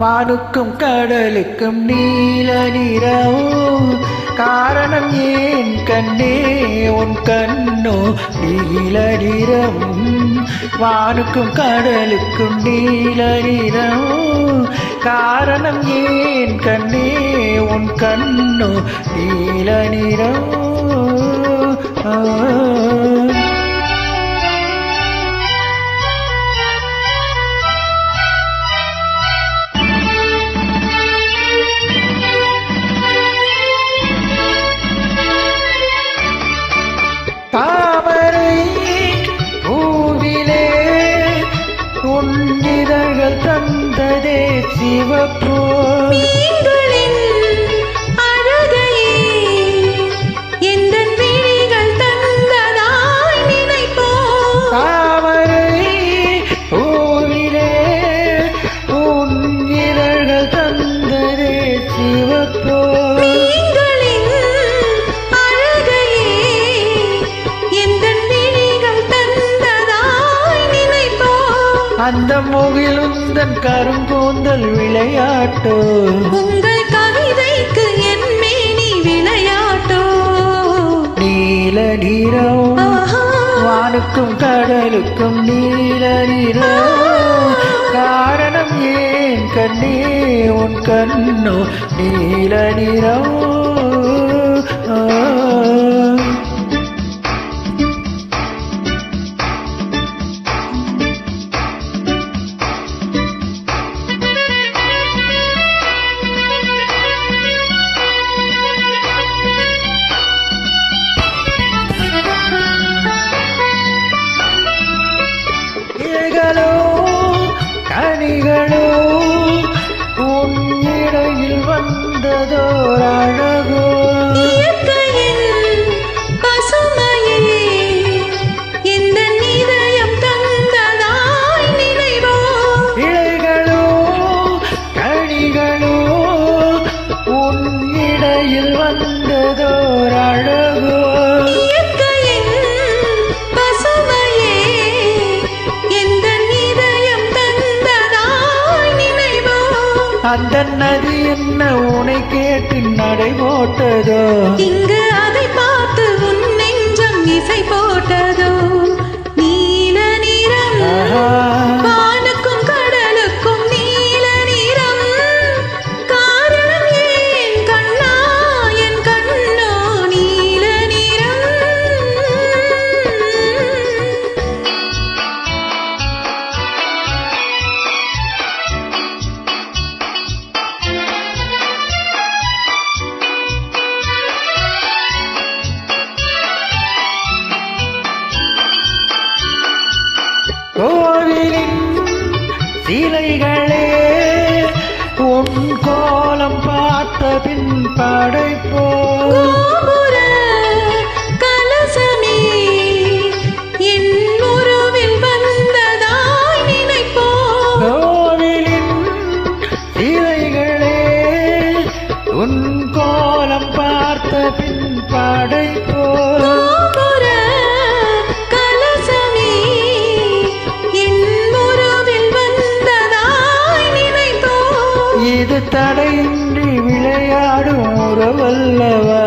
வானுக்கும் கடலுக்கும் நீல நிறம் காரணம் ஏன் கண்ணே உன் கண்ணோ நீல நிறம் வானுக்கும் கடலுக்கும் நீல நிறம் காரணம் ஏன் கண்ணே உன் கண்ணோ நீல நிறம் சிவப்போ அந்த முகிலுந்தன் கருங்கூந்தல் விளையாட்டோ. உங்கள் கவிதைக்கு என் மேனி விளையாட்டோ. நீல ஆஹா. வானுக்கும் கடலுக்கும் நீல நிறம். காரணம் ஏன் கண்ணே உன் கண்ணோ நீல நிறம். இடையில் வந்ததோர் அழகோ? அந்த நதி என்ன உனை கேட்டு நடை போட்டதோ? இங்கு கோவிலின் சிலைகளே உன் கோலம் பார்த்த பின் படைப்போ. இது தடையின்றி வல்லவா